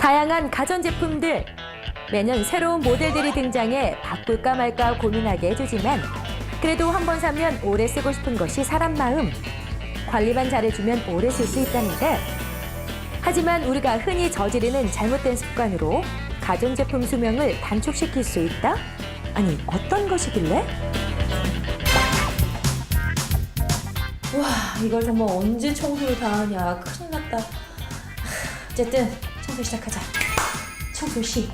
다양한 가전제품들. 매년 새로운 모델들이 등장해 바꿀까 말까 고민하게 해주지만 그래도 한 번 사면 오래 쓰고 싶은 것이 사람 마음. 관리만 잘해주면 오래 쓸 수 있다는데. 하지만 우리가 흔히 저지르는 잘못된 습관으로 가전제품 수명을 단축시킬 수 있다? 아니, 어떤 것이길래? 와, 이걸 정말 언제 청소를 다 하냐. 큰일 났다. 어쨌든 청소 시작하자. 청소 시작.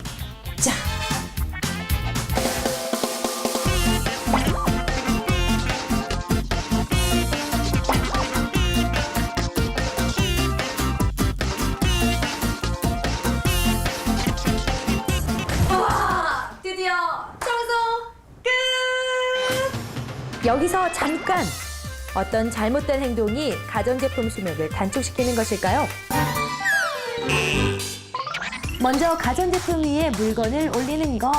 끝! 여기서 잠깐! 어떤 잘못된 행동이 가전제품 수명을 단축시키는 것일까요? 먼저 가전제품 위에 물건을 올리는 것.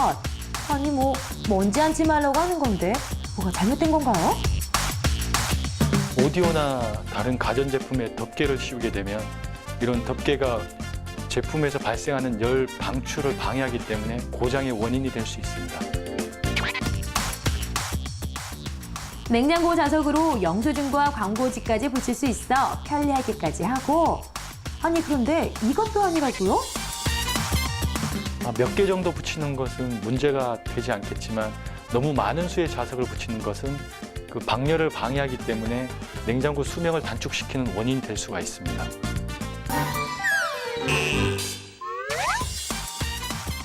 아니 뭐 먼지 앉지 말라고 하는 건데 뭐가 잘못된 건가요? 오디오나 다른 가전제품에 덮개를 씌우게 되면 이런 덮개가 제품에서 발생하는 열 방출을 방해하기 때문에 고장의 원인이 될 수 있습니다. 냉장고 자석으로 영수증과 광고지까지 붙일 수 있어 편리하기까지 하고 아니 그런데 이것도 아니라고요? 아, 몇개 정도 붙이는 것은 문제가 되지 않겠지만 너무 많은 수의 자석을 붙이는 것은 그 방열을 방해하기 때문에 냉장고 수명을 단축시키는 원인이 될 수가 있습니다.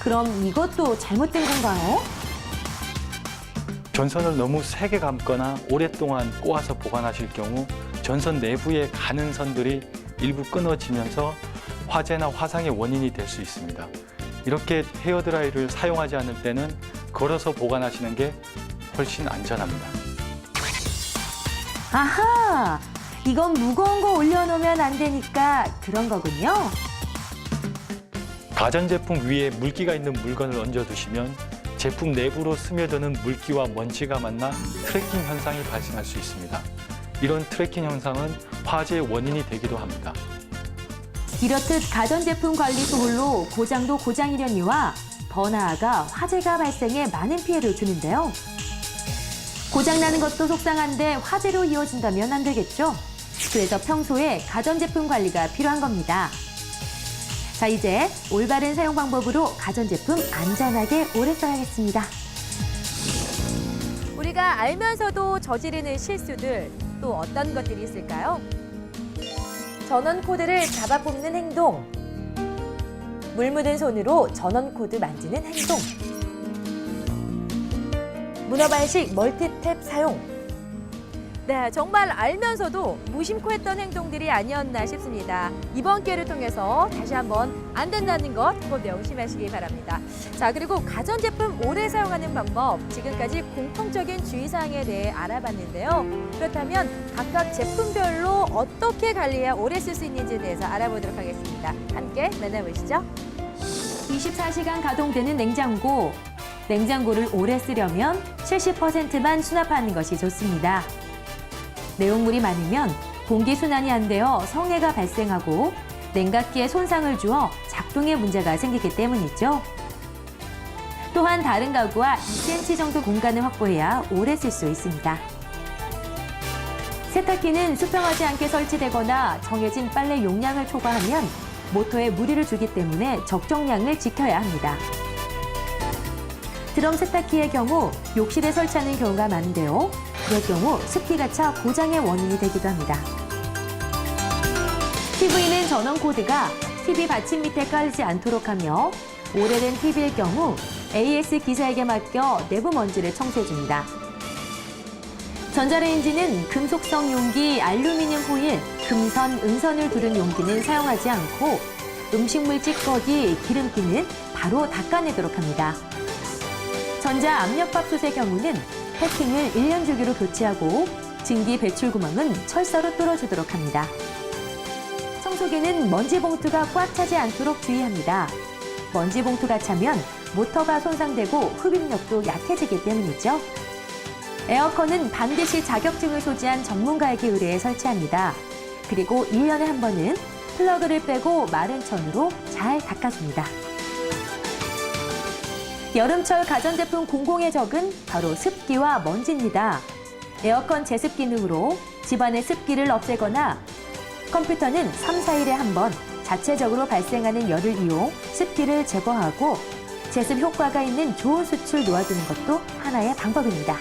그럼 이것도 잘못된 건가요? 전선을 너무 세게 감거나 오랫동안 꼬아서 보관하실 경우 전선 내부에 가는 선들이 일부 끊어지면서 화재나 화상의 원인이 될 수 있습니다. 이렇게 헤어드라이를 사용하지 않을 때는 걸어서 보관하시는 게 훨씬 안전합니다. 아하! 이건 무거운 거 올려놓으면 안 되니까 그런 거군요. 가전제품 위에 물기가 있는 물건을 얹어두시면 제품 내부로 스며드는 물기와 먼지가 만나 트래킹 현상이 발생할 수 있습니다. 이런 트래킹 현상은 화재의 원인이 되기도 합니다. 이렇듯 가전제품 관리 소홀로 고장도 고장이려니와 더 나아가 화재가 발생해 많은 피해를 주는데요. 고장나는 것도 속상한데 화재로 이어진다면 안 되겠죠? 그래서 평소에 가전제품 관리가 필요한 겁니다. 자, 이제 올바른 사용 방법으로 가전제품 안전하게 오래 써야겠습니다. 우리가 알면서도 저지르는 실수들 또 어떤 것들이 있을까요? 전원 코드를 잡아 뽑는 행동. 물 묻은 손으로 전원 코드 만지는 행동. 문어발식 멀티탭 사용. 네, 정말 알면서도 무심코 했던 행동들이 아니었나 싶습니다. 이번 기회를 통해서 다시 한번 안 된다는 것 한번 명심하시기 바랍니다. 자, 그리고 가전제품 오래 사용하는 방법, 지금까지 공통적인 주의사항에 대해 알아봤는데요. 그렇다면 각각 제품별로 어떻게 관리해야 오래 쓸 수 있는지에 대해서 알아보도록 하겠습니다. 함께 만나보시죠. 24시간 가동되는 냉장고. 냉장고를 오래 쓰려면 70%만 수납하는 것이 좋습니다. 내용물이 많으면 공기 순환이 안 되어 성해가 발생하고 냉각기에 손상을 주어 작동에 문제가 생기기 때문이죠. 또한 다른 가구와 2cm 정도 공간을 확보해야 오래 쓸 수 있습니다. 세탁기는 수평하지 않게 설치되거나 정해진 빨래 용량을 초과하면 모터에 무리를 주기 때문에 적정량을 지켜야 합니다. 드럼 세탁기의 경우 욕실에 설치하는 경우가 많은데요. 이럴 경우 습기가 차 고장의 원인이 되기도 합니다. TV는 전원 코드가 TV 받침 밑에 깔리지 않도록 하며 오래된 TV일 경우 AS 기사에게 맡겨 내부 먼지를 청소해줍니다. 전자레인지는 금속성 용기, 알루미늄 호일, 금선, 은선을 두른 용기는 사용하지 않고 음식물 찌꺼기, 기름기는 바로 닦아내도록 합니다. 전자 압력밥솥의 경우는 패킹을 1년 주기로 교체하고 증기 배출 구멍은 철사로 뚫어주도록 합니다. 청소기는 먼지 봉투가 꽉 차지 않도록 주의합니다. 먼지 봉투가 차면 모터가 손상되고 흡입력도 약해지기 때문이죠. 에어컨은 반드시 자격증을 소지한 전문가에게 의뢰해 설치합니다. 그리고 1년에 한 번은 플러그를 빼고 마른 천으로 잘 닦아줍니다. 여름철 가전제품 공공의 적은 바로 습기와 먼지입니다. 에어컨 제습 기능으로 집안의 습기를 없애거나 컴퓨터는 3, 4일에 한 번 자체적으로 발생하는 열을 이용 습기를 제거하고 제습 효과가 있는 좋은 수출 놓아두는 것도 하나의 방법입니다.